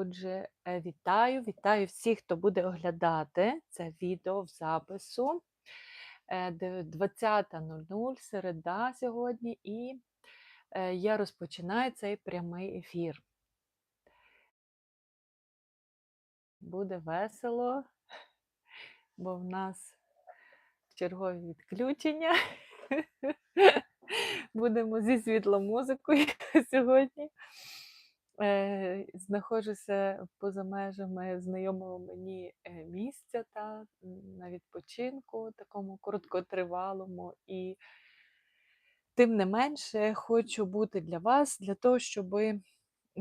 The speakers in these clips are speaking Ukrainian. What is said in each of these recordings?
Отже, е, вітаю, вітаю всіх, хто буде оглядати це відео в запису. Е, 20.00 середа сьогодні, і е, я розпочинаю цей прямий ефір. Буде весело, бо в нас чергові відключення. Будемо зі світломузикою сьогодні. Е, знаходжуся поза межами знайомого мені е, місця та на відпочинку, такому короткотривалому. І тим не менше хочу бути для вас, для того, щоб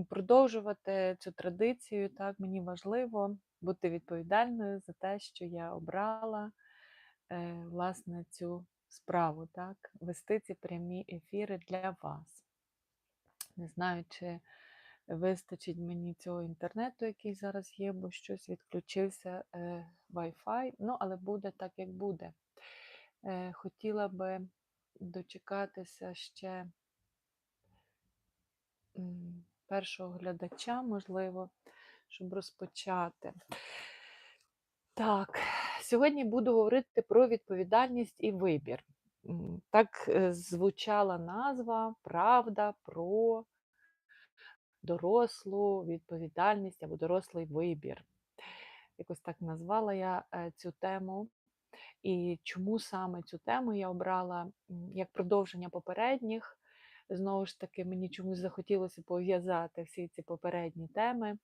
продовжувати цю традицію. Так, Мені важливо бути відповідальною за те, що я обрала е, власне цю справу, так, вести ці прямі ефіри для вас. Не знаю, чи вистачить мені цього інтернету, який зараз є, бо щось відключився е, Wi-Fi. Ну, але буде так, як буде. Е, Хотіла би дочекатися ще першого глядача, можливо, щоб розпочати. Так, сьогодні буду говорити про відповідальність і вибір. Так е, звучала назва Правда про дорослу відповідальність або дорослий вибір. Якось так назвала я е, цю тему. І чому саме цю тему я обрала як продовження попередніх. Знову ж таки, мені чомусь захотілося пов'язати всі ці попередні теми,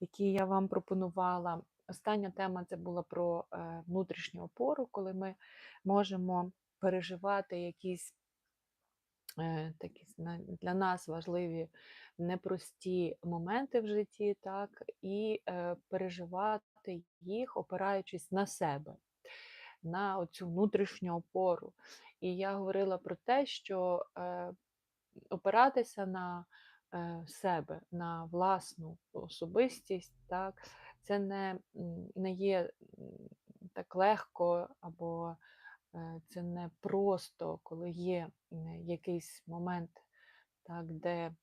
які я вам пропонувала. Остання тема це була про е, внутрішню опору, коли ми можемо переживати якісь е, такі для нас важливі непрості моменти в житті, так, і е, переживати їх, опираючись на себе, на оцю внутрішню опору. І я говорила про те, що е, опиратися на е, себе, на власну особистість, так, це не, не є так легко або е, це не просто, коли є якийсь момент, так, де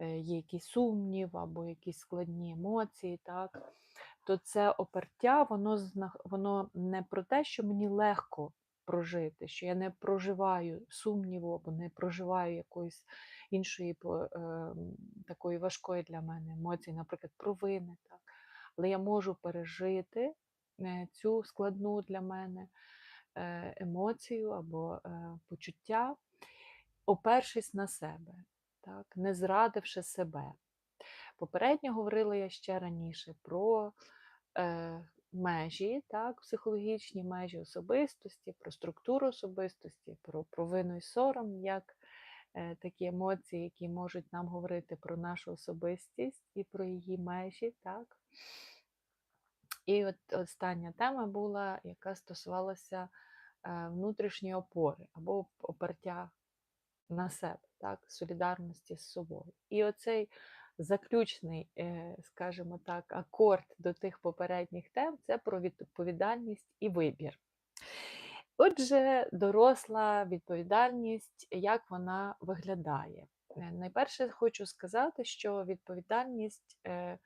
є якийсь сумнів або якісь складні емоції, так, то це опертя, воно воно не про те, що мені легко прожити, що я не проживаю сумніву або не проживаю якоїсь іншої е, такої важкої для мене емоції, наприклад, провини. Так. Але я можу пережити е, цю складну для мене е, емоцію або е, почуття, опершись на себе так, не зрадивши себе. Попередньо говорила я ще раніше про е, межі, так, психологічні межі особистості, про структуру особистості, про провину і сором, як е, такі емоції, які можуть нам говорити про нашу особистість і про її межі. так. І от остання тема була, яка стосувалася е, внутрішньої опори або опертя на себе так, солідарності з собою. І оцей заключний, е, скажімо так, акорд до тих попередніх тем це про відповідальність і вибір. Отже, доросла відповідальність, як вона виглядає. Е, найперше хочу сказати, що відповідальність е,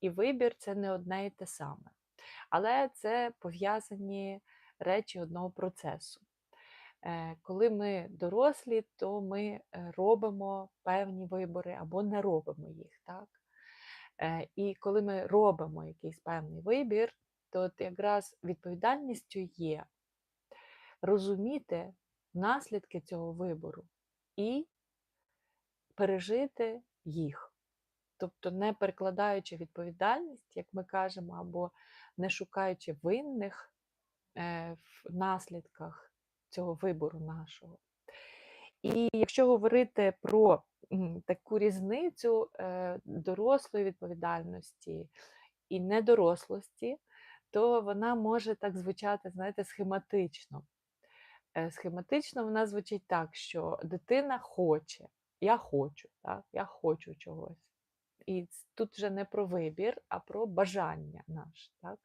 і вибір це не одне і те саме, але це пов'язані речі одного процесу. Е, коли ми дорослі, то ми е, робимо певні вибори або не робимо їх. так? Е, і коли ми робимо якийсь певний вибір, то якраз відповідальністю є розуміти наслідки цього вибору і пережити їх. Тобто не перекладаючи відповідальність, як ми кажемо, або не шукаючи винних в наслідках цього вибору нашого. І якщо говорити про таку різницю е, дорослої відповідальності і недорослості, то вона може так звучати, знаєте, схематично. Е, схематично вона звучить так, що дитина хоче, я хочу, так? я хочу чогось. І тут вже не про вибір, а про бажання наше. Так?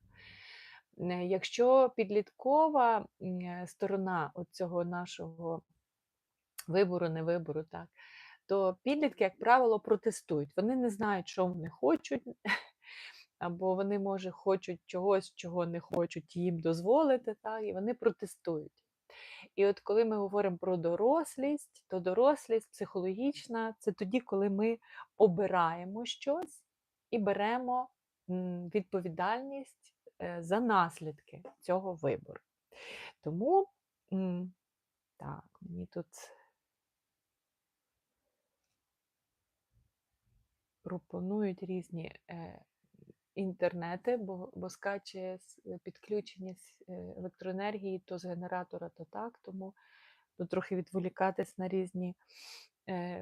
Е, якщо підліткова е, сторона цього нашого вибору, не вибору, так, то підлітки, як правило, протестують. Вони не знають, що вони хочуть, або вони, може, хочуть чогось, чого не хочуть їм дозволити, так, і вони протестують. І от коли ми говоримо про дорослість, то дорослість психологічна це тоді, коли ми обираємо щось і беремо відповідальність за наслідки цього вибору. Тому, так, мені тут пропонують різні е, інтернети, бо бо скаче підключення е, електроенергії то з генератора, то так, тому трохи відволікатись на різні е,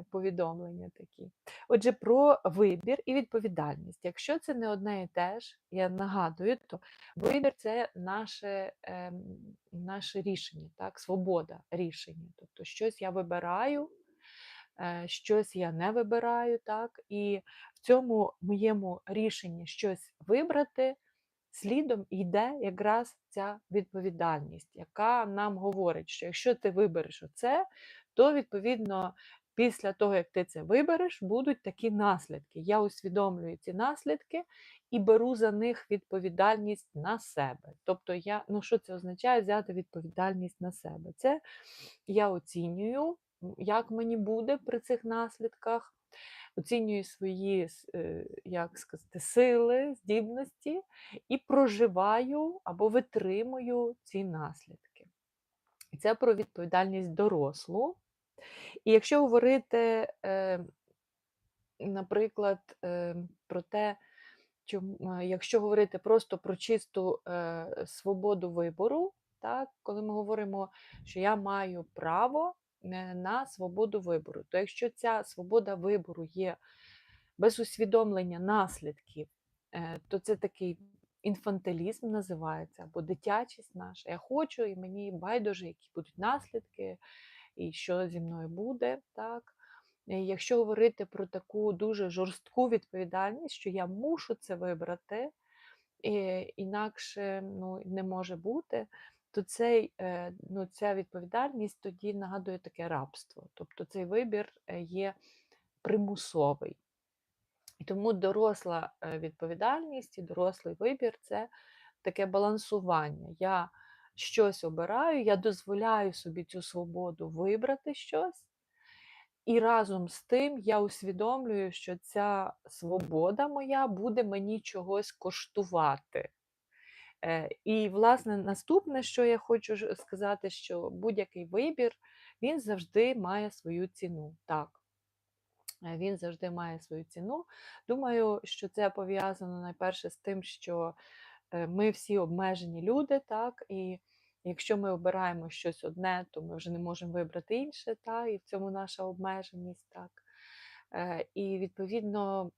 повідомлення такі. Отже, про вибір і відповідальність. Якщо це не одне і те ж, я нагадую, то вибір це наше е, наше рішення, так, свобода рішення. Тобто щось я вибираю. Е, щось я не вибираю, так, і в цьому моєму рішенні щось вибрати, слідом йде якраз ця відповідальність, яка нам говорить, що якщо ти вибереш оце, то відповідно. Після того, як ти це вибереш, будуть такі наслідки. Я усвідомлюю ці наслідки і беру за них відповідальність на себе. Тобто, я, ну що це означає взяти відповідальність на себе? Це я оцінюю як мені буде при цих наслідках, оцінюю свої, е, як сказати, сили, здібності і проживаю або витримую ці наслідки. І це про відповідальність дорослу. І якщо говорити, е, наприклад, е, про те, якщо говорити просто про чисту свободу вибору, так, коли ми говоримо, що я маю право Е, на свободу вибору. То якщо ця свобода вибору є без усвідомлення наслідків, е, то це такий інфантилізм називається, або дитячість наша. Я хочу, і мені байдуже, які будуть наслідки, і що зі мною буде. так. Якщо говорити про таку дуже жорстку відповідальність, що я мушу це вибрати, інакше ну, не може бути, то цей, е, ну, ця відповідальність тоді нагадує таке рабство. Тобто цей вибір е, є примусовий. І тому доросла е, відповідальність і дорослий вибір це таке балансування. Я щось обираю, я дозволяю собі цю свободу вибрати щось. І разом з тим я усвідомлюю, що ця свобода моя буде мені чогось коштувати. Е, і, власне, наступне, що я хочу сказати, що будь-який вибір він завжди має свою ціну. Так, е, він завжди має свою ціну. Думаю, що це пов'язано найперше з тим, що е, ми всі обмежені люди, так, і якщо ми обираємо щось одне, то ми вже не можемо вибрати інше, так, і в цьому наша обмеженість. так. І відповідно,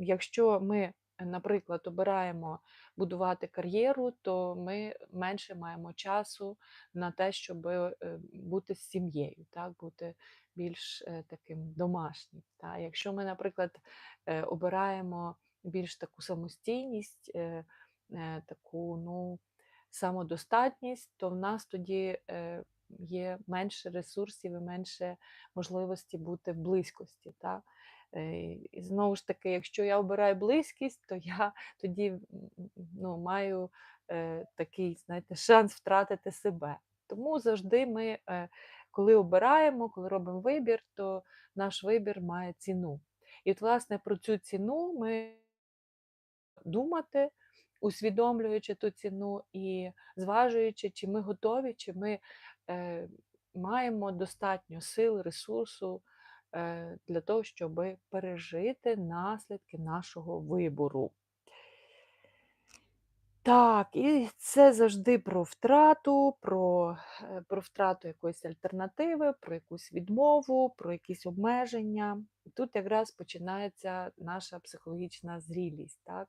якщо ми наприклад, обираємо будувати кар'єру, то ми менше маємо часу на те, щоб е, бути з сім'єю, так, бути більш е, таким домашнім. Так. Якщо ми, наприклад, е, обираємо більш таку самостійність, таку ну, самодостатність, то в нас тоді є менше ресурсів і менше можливості бути в близькості. Так. Е, і знову ж таки, якщо я обираю близькість, то я тоді ну, маю е, такий знаєте, шанс втратити себе. Тому завжди ми, е, коли обираємо, коли робимо вибір, то наш вибір має ціну. І, от, власне, про цю ціну ми думати, усвідомлюючи ту ціну і зважуючи, чи ми готові, чи ми е, маємо достатньо сил, ресурсу. Е, для того, щоб пережити наслідки нашого вибору. Так, і це завжди про втрату, про е, про втрату якоїсь альтернативи, про якусь відмову, про якісь обмеження. Тут якраз починається наша психологічна зрілість. так?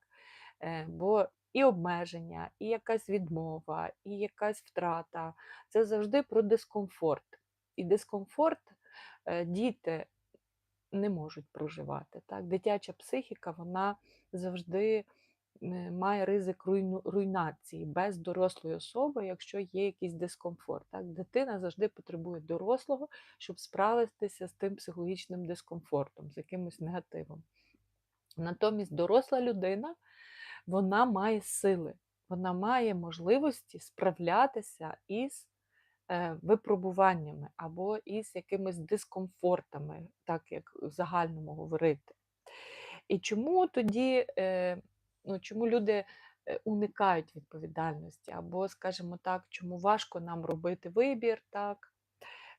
Е, бо і обмеження, і якась відмова, і якась втрата це завжди про дискомфорт. І дискомфорт діти не можуть проживати. Так? Дитяча психіка вона завжди має ризик руйнації без дорослої особи, якщо є якийсь дискомфорт. Так? Дитина завжди потребує дорослого, щоб справитися з тим психологічним дискомфортом, з якимось негативом. Натомість доросла людина вона має сили, вона має можливості справлятися із е, випробуваннями або із якимись дискомфортами, так як в загальному говорити. І чому тоді, е, ну, чому люди е, уникають відповідальності? Або, скажімо так, чому важко нам робити вибір, так,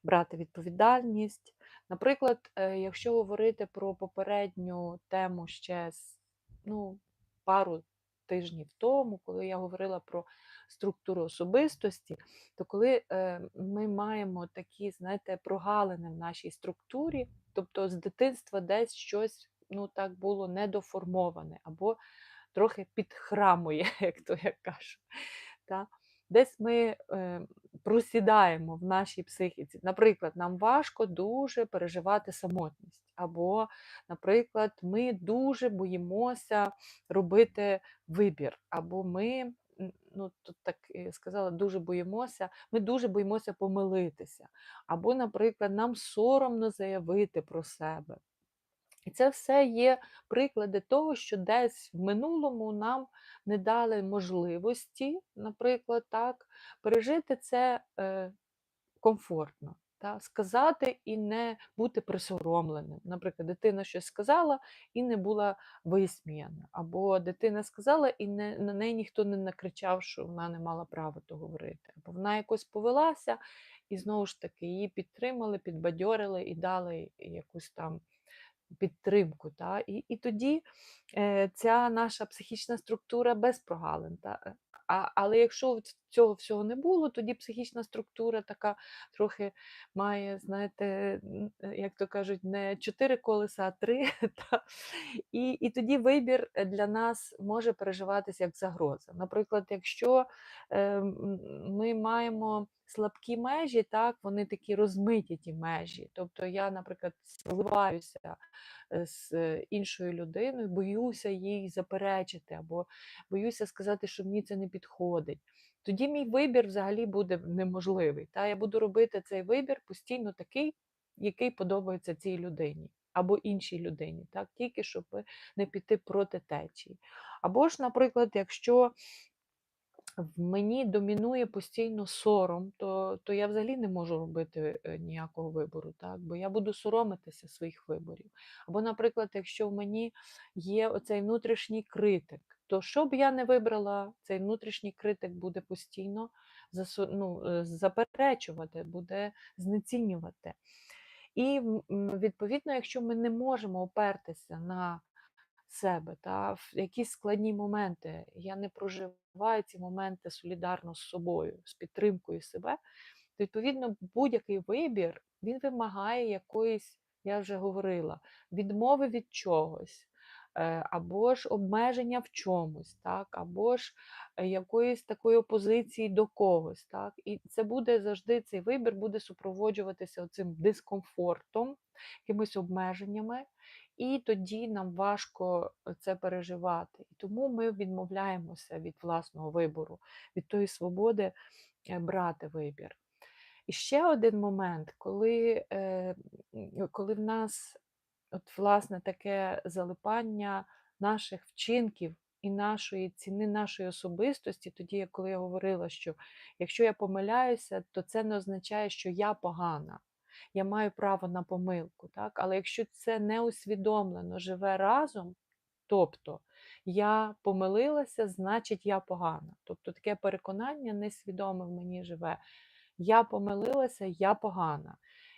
брати відповідальність? Наприклад, якщо говорити про попередню тему ще з ну, пару тижнів тому, коли я говорила про структуру особистості, то коли е, ми маємо такі, знаєте, прогалини в нашій структурі, тобто з дитинства десь щось ну, так було недоформоване або трохи підхрамує, як то я кажу. Та? Десь ми е, просідаємо в нашій психіці. Наприклад, нам важко дуже переживати самотність. Або, наприклад, ми дуже боїмося робити вибір, або ми, ну тут так е, сказала, дуже боїмося, ми дуже боїмося помилитися. Або, наприклад, нам соромно заявити про себе. І це все є приклади того, що десь в минулому нам не дали можливості, наприклад, так, пережити це е, комфортно. Та, сказати і не бути присоромленим. Наприклад, дитина щось сказала і не була висміяна. Або дитина сказала, і не, на неї ніхто не накричав, що вона не мала права то говорити. Або вона якось повелася, і знову ж таки її підтримали, підбадьорили і дали якусь там підтримку. Та? І і тоді е, ця наша психічна структура без прогалин. Та? Е, а, Але якщо цього всього не було, тоді психічна структура така трохи має, знаєте, е, як то кажуть, не чотири колеса, а три. Та? І і тоді вибір для нас може переживатися як загроза. Наприклад, якщо е, ми маємо слабкі межі, так, вони такі розмиті ті межі. Тобто я, наприклад, зливаюся е, з іншою людиною, боюся їй заперечити, або боюся сказати, що мені це не підходить. Тоді мій вибір взагалі буде неможливий. Та? Я буду робити цей вибір постійно такий, який подобається цій людині. Або іншій людині, так, тільки щоб не піти проти течії. Або ж, наприклад, якщо в мені домінує постійно сором, то то я взагалі не можу робити е, ніякого вибору, так? бо я буду соромитися своїх виборів. Або, наприклад, якщо в мені є оцей внутрішній критик, то що б я не вибрала, цей внутрішній критик буде постійно ну, е, заперечувати, буде знецінювати. І відповідно, якщо ми не можемо опертися на себе та в якісь складні моменти. Я не проживаю ці моменти солідарно з собою, з підтримкою себе. То, відповідно, будь-який вибір він вимагає якоїсь, я вже говорила, відмови від чогось. Е, або ж обмеження в чомусь, так, або ж е, якоїсь такої опозиції до когось. Так. І це буде завжди цей вибір буде супроводжуватися цим дискомфортом, якимись обмеженнями і тоді нам важко е, це переживати. І тому ми відмовляємося від власного вибору, від тої свободи е, брати вибір. І ще один момент, коли е, коли в нас от, власне таке залипання наших вчинків і нашої ціни нашої особистості, тоді, коли я говорила, що якщо я помиляюся, то це не означає, що я погана я маю право на помилку. Так? Але якщо це не усвідомлено живе разом, тобто я помилилася, значить я погана. Тобто таке переконання несвідоме в мені живе. Я помилилася, я погана.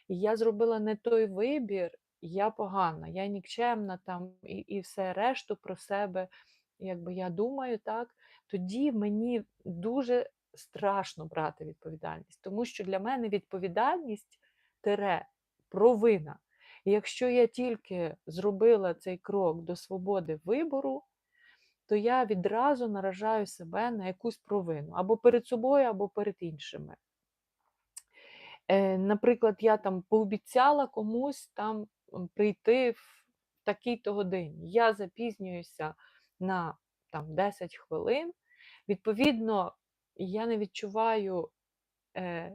І я зробила не той вибір, я погана, я нікчемна там і і все решту про себе, якби я думаю, так, тоді мені дуже страшно брати відповідальність. Тому що для мене відповідальність тире провина. І якщо я тільки зробила цей крок до свободи вибору, то я відразу наражаю себе на якусь провину або перед собою, або перед іншими. Е, Наприклад, я там пообіцяла комусь там прийти в такій-то годині. Я запізнююся на там, 10 хвилин. Відповідно, я не відчуваю е,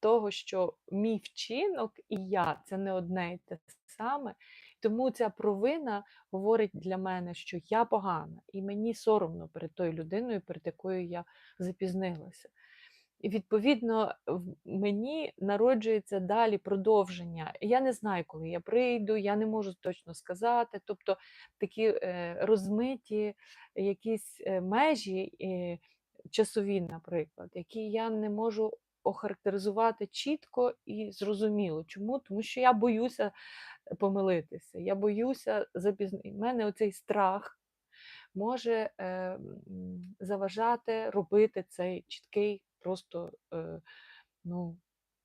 того, що мій вчинок і я це не одне і те саме. Тому ця провина говорить для мене, що я погана, і мені соромно перед тою людиною, перед якою я запізнилася. І відповідно мені народжується далі продовження. Я не знаю, коли я прийду, я не можу точно сказати. Тобто такі е, розмиті якісь е, межі е, часові, наприклад, які я не можу охарактеризувати чітко і зрозуміло. Чому? Тому що я боюся помилитися, я боюся запізнити. У мене оцей страх може е, заважати робити цей чіткий, просто е, ну,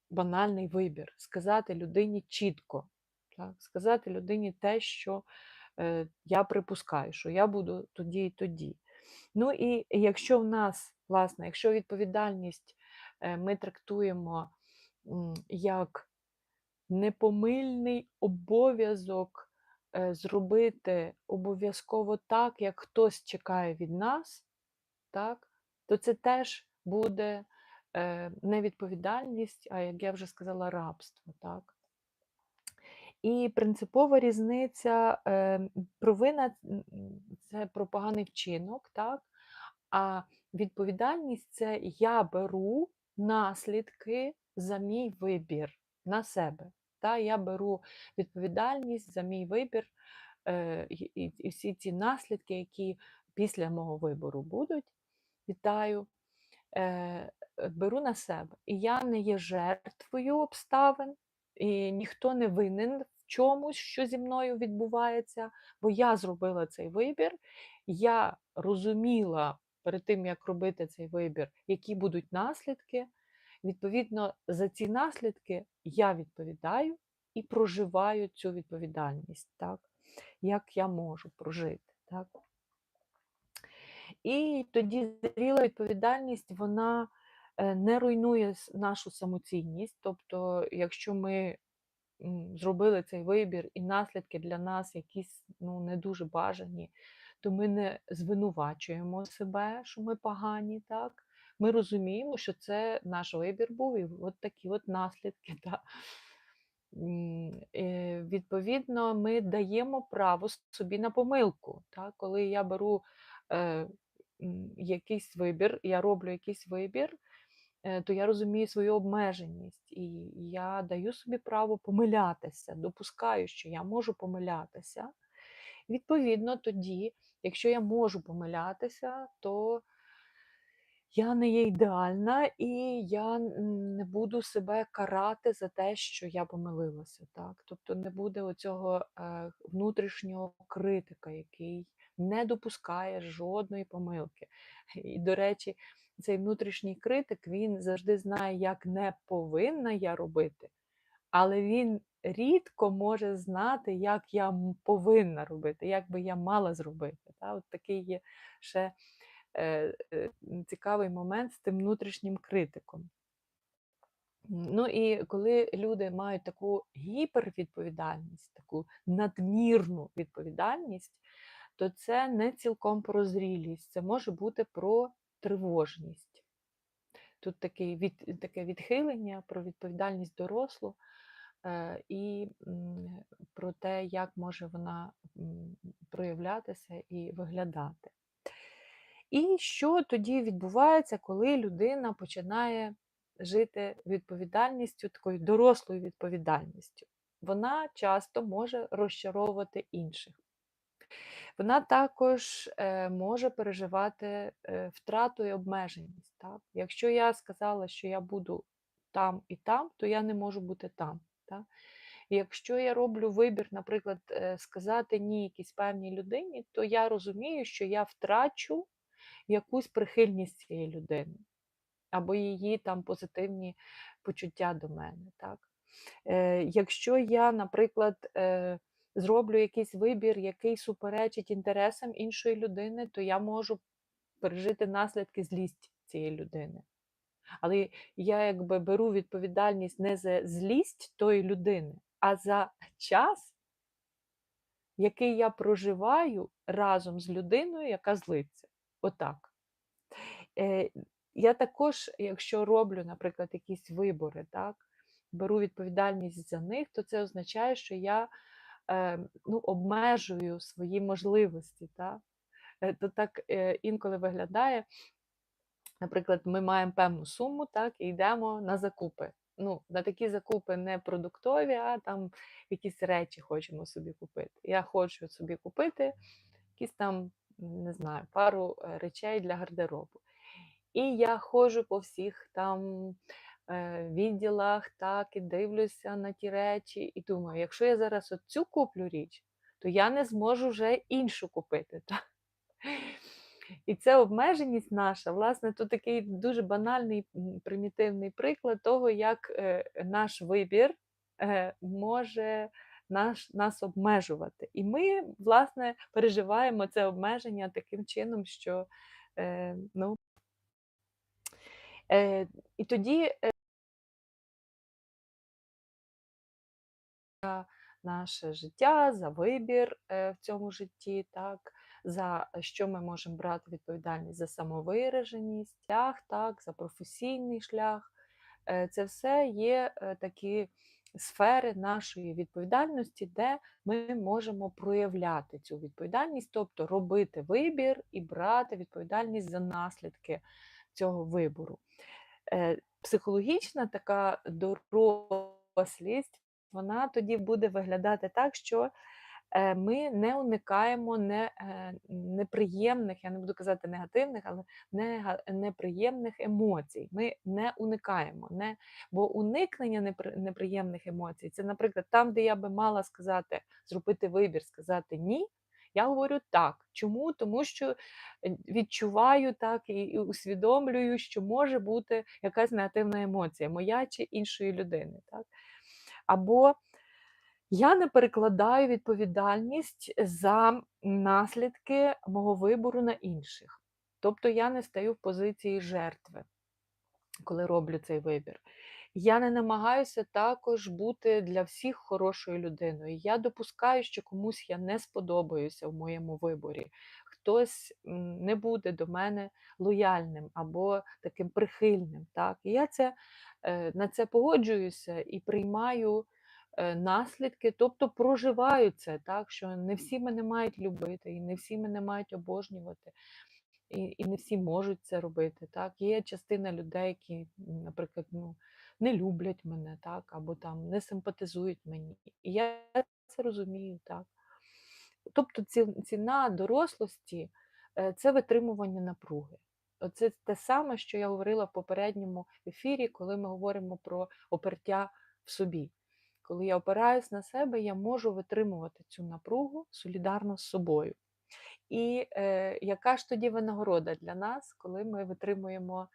банальний вибір, сказати людині чітко, так? сказати людині те, що е, я припускаю, що я буду тоді і тоді. Ну і якщо в нас, власне, якщо відповідальність е, ми трактуємо як непомильний обов'язок е, зробити обов'язково так, як хтось чекає від нас, так, то це теж буде е, не відповідальність, а як я вже сказала, рабство. Так. І принципова різниця, е, провина це про поганий вчинок, так? а відповідальність це я беру наслідки за мій вибір на себе. Та? Я беру відповідальність за мій вибір е, і, і, всі ці наслідки, які після мого вибору будуть, вітаю, е, беру на себе. І я не є жертвою обставин, і ніхто не винен в чомусь, що зі мною відбувається, бо я зробила цей вибір, я розуміла перед тим, як робити цей вибір, які будуть наслідки. Відповідно, за ці наслідки я відповідаю і проживаю цю відповідальність, так? як я можу прожити. Так? І тоді зріла відповідальність, вона е, не руйнує нашу самоцінність. Тобто, якщо ми зробили цей вибір і наслідки для нас якісь ну, не дуже бажані, то ми не звинувачуємо себе, що ми погані. так? Ми розуміємо, що це наш вибір був, і от такі от наслідки. Так? Е, Відповідно, ми даємо право собі на помилку. Так? Коли я беру е, якийсь вибір, я роблю якийсь вибір, е, то я розумію свою обмеженість, і я даю собі право помилятися, допускаю, що я можу помилятися. Відповідно, тоді, якщо я можу помилятися, то я не є ідеальна, і я не буду себе карати за те, що я помилилася. Так? Тобто не буде оцього е, внутрішнього критика, який не допускає жодної помилки. І, до речі, цей внутрішній критик він завжди знає, як не повинна я робити, але він рідко може знати, як я повинна робити, як би я мала зробити. Та? От такий є ще е, е, цікавий момент з тим внутрішнім критиком. Ну і коли люди мають таку гіпервідповідальність, таку надмірну відповідальність, то це не цілком про зрілість, це може бути про тривожність. Тут такий від, таке відхилення про відповідальність дорослу і про те, як може вона проявлятися і виглядати. І що тоді відбувається, коли людина починає жити відповідальністю, такою дорослою відповідальністю? Вона часто може розчаровувати інших. Вона також е, може переживати е, втрату і обмеженість. Так? Якщо я сказала, що я буду там і там, то я не можу бути там. Так? І якщо я роблю вибір, наприклад, е, сказати ні якійсь певній людині, то я розумію, що я втрачу якусь прихильність цієї людини, або її там позитивні почуття до мене. Так? Е, якщо я, наприклад, е, зроблю якийсь вибір, який суперечить інтересам іншої людини, то я можу пережити наслідки злість цієї людини. Але я якби беру відповідальність не за злість тої людини, а за час, який я проживаю разом з людиною, яка злиться. Отак. Е, я також, якщо роблю, наприклад, якісь вибори, так, беру відповідальність за них, то це означає, що я е, ну, обмежую свої можливості. Та? Е, То так е, інколи виглядає. Наприклад, ми маємо певну суму, так, і йдемо на закупи. Ну, на такі закупи не продуктові, а там якісь речі хочемо собі купити. Я хочу собі купити якісь там, не знаю, пару е, речей для гардеробу. І я ходжу по всіх там е, відділах, так, і дивлюся на ті речі, і думаю, якщо я зараз от цю куплю річ, то я не зможу вже іншу купити. Так? І це обмеженість наша, власне, то такий дуже банальний примітивний приклад того, як е, наш вибір е, може наш, нас обмежувати. І ми, власне, переживаємо це обмеження таким чином, що е, ну, і тоді наше життя, за вибір в цьому житті, так, за що ми можемо брати відповідальність за самовираженість, шлях, так, за професійний шлях. Е, Це все є е, такі сфери нашої відповідальності, де ми можемо проявляти цю відповідальність, тобто робити вибір і брати відповідальність за наслідки цього вибору. Е, Психологічна така дорослість вона тоді буде виглядати так, що е, ми не уникаємо не, е, неприємних, я не буду казати негативних, але нега- неприємних емоцій. Ми не уникаємо. Не, бо уникнення непри- неприємних емоцій це, наприклад, там, де я би мала сказати, зробити вибір, сказати ні. Я говорю так. Чому? Тому що е, відчуваю так і усвідомлюю, що може бути якась негативна емоція, моя чи іншої людини. Так? Або я не перекладаю відповідальність за наслідки мого вибору на інших. Тобто я не стаю в позиції жертви, коли роблю цей вибір. Я не намагаюся також бути для всіх хорошою людиною. Я допускаю, що комусь я не сподобаюся в моєму виборі. Хтось не буде до мене лояльним або таким прихильним. Так? Я це, е, на це погоджуюся і приймаю наслідки, тобто проживаю це, так, що не всі мене мають любити, і не всі мене мають обожнювати, і, і не всі можуть це робити. Так. Є частина людей, які, наприклад, ну, не люблять мене, так, або там не симпатизують мені. І я це розумію, так. Тобто ціна дорослості е, це витримування напруги. Оце те саме, що я говорила в попередньому ефірі, коли ми говоримо про опертя в собі. Коли я опираюсь на себе, я можу витримувати цю напругу солідарно з собою. І е, яка ж тоді винагорода для нас, коли ми витримуємо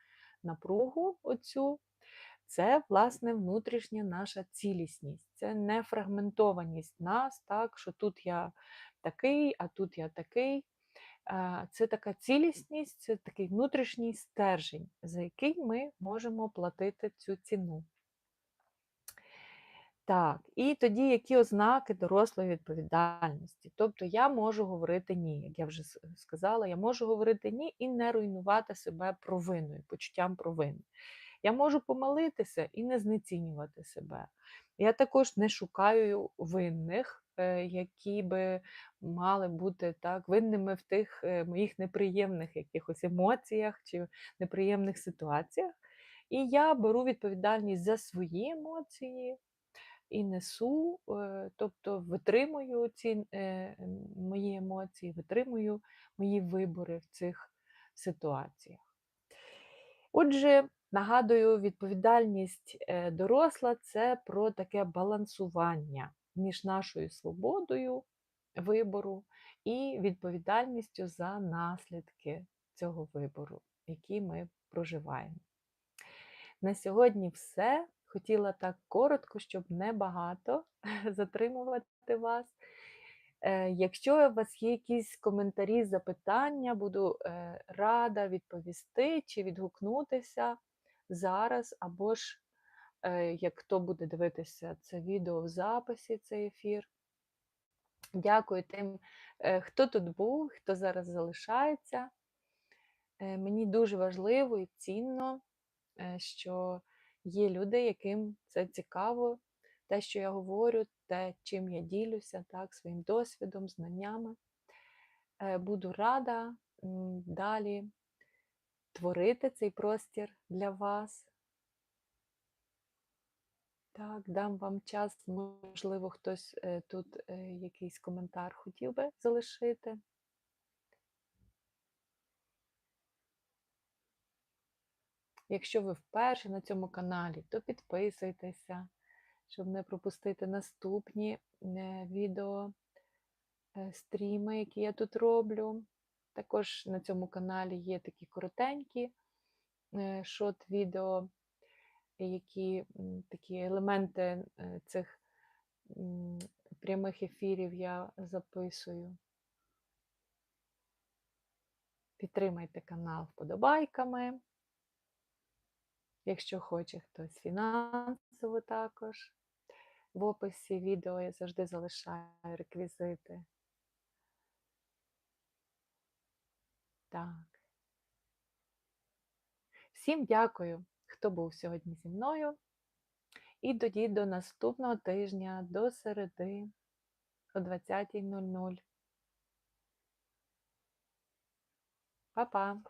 напругу оцю? Це, власне, внутрішня наша цілісність, це не фрагментованість нас, так, що тут я такий, а тут я такий. Це така цілісність, це такий внутрішній стержень, за який ми можемо платити цю ціну. Так, і тоді які ознаки дорослої відповідальності? Тобто я можу говорити ні, як я вже сказала, я можу говорити ні і не руйнувати себе провиною, почуттям провини. Я можу помилитися і не знецінювати себе. Я також не шукаю винних, е, які би мали бути так винними в тих е, моїх неприємних якихось емоціях чи неприємних ситуаціях. І я беру відповідальність за свої емоції і несу, е, тобто витримую ці е, мої емоції, витримую мої вибори в цих ситуаціях. Отже, нагадую, відповідальність е, доросла це про таке балансування між нашою свободою вибору і відповідальністю за наслідки цього вибору, який ми проживаємо. На сьогодні все. Хотіла так коротко, щоб не багато затримувати вас. Е, Якщо у вас є якісь коментарі, запитання, буду е, рада відповісти чи відгукнутися зараз, або ж е, як хто буде дивитися це відео в записі, цей ефір. Дякую тим, хто тут був, хто зараз залишається. Мені дуже важливо і цінно, що є люди, яким це цікаво, те, що я говорю, те, чим я ділюся, так, своїм досвідом, знаннями. Е, Буду рада далі творити цей простір для вас. Так, дам вам час, можливо, хтось е, тут е, якийсь коментар хотів би залишити. Якщо ви вперше на цьому каналі, то підписуйтеся, щоб не пропустити наступні е, відео, е, стріми, які я тут роблю. Також на цьому каналі є такі коротенькі е, шот-відео, які такі елементи цих прямих ефірів я записую. Підтримайте канал вподобайками. Якщо хоче хтось фінансово також. В описі відео я завжди залишаю реквізити. Так. Всім дякую, хто був сьогодні зі мною. І тоді до наступного тижня, до середи, о 20.00. Па-па!